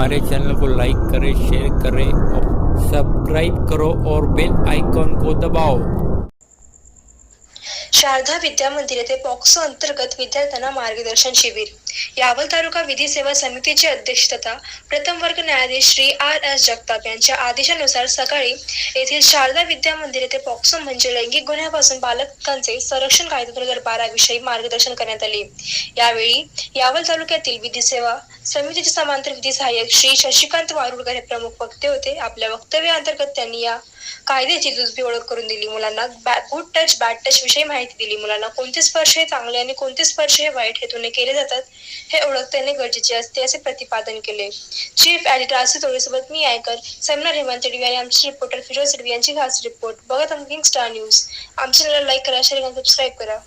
हमारे चैनल को लाइक करें शेयर करें और सब्सक्राइब करो और बेल आइकॉन को दबाओ। शारदा विद्या मंदिर येथे पॉक्सो अंतर्गत विद्यार्थ्यांना मार्गदर्शन शिबिर. यावल तालुका विधी सेवा समितीचे अध्यक्ष तथा प्रथम वर्ग न्यायाधीश श्री आर एस जगताप यांच्या आदेशानुसार सकाळी येथील शारदा विद्या मंदिर येथे पॉक्सो म्हणजे लैंगिक गुन्ह्यापासून बालकांचे संरक्षण कायदा दोन हजार बारा विषयी मार्गदर्शन करण्यात आले. यावेळी यावल तालुक्यातील विधी सेवा समितीचे समांतर विधी सहाय्यक श्री शशिकांत वारुळकर हे प्रमुख वक्ते होते. आपल्या वक्तव्याअंतर्गत त्यांनी या कायद्याची दुसरी ओळख करून दिली. मुलांना गुड टच बॅड टच विषयी माहिती दिली. मुलांना कोणते स्पर्श हे चांगले आणि कोणते स्पर्श हे वाईट हेतूने केले जातात हे ओळखता गरजेचे असते असे प्रतिपादन केले. चीफ एडिटर असू तोडेसोबत मी आयकर सेमिनार हेमंत रेड्डी आणि आमचे रिपोर्टर फिरोज रेड्डी यांची खास रिपोर्ट बघत किंग स्टार न्यूज आमच्या लाईक करा शेअर करा सबस्क्राईब करा.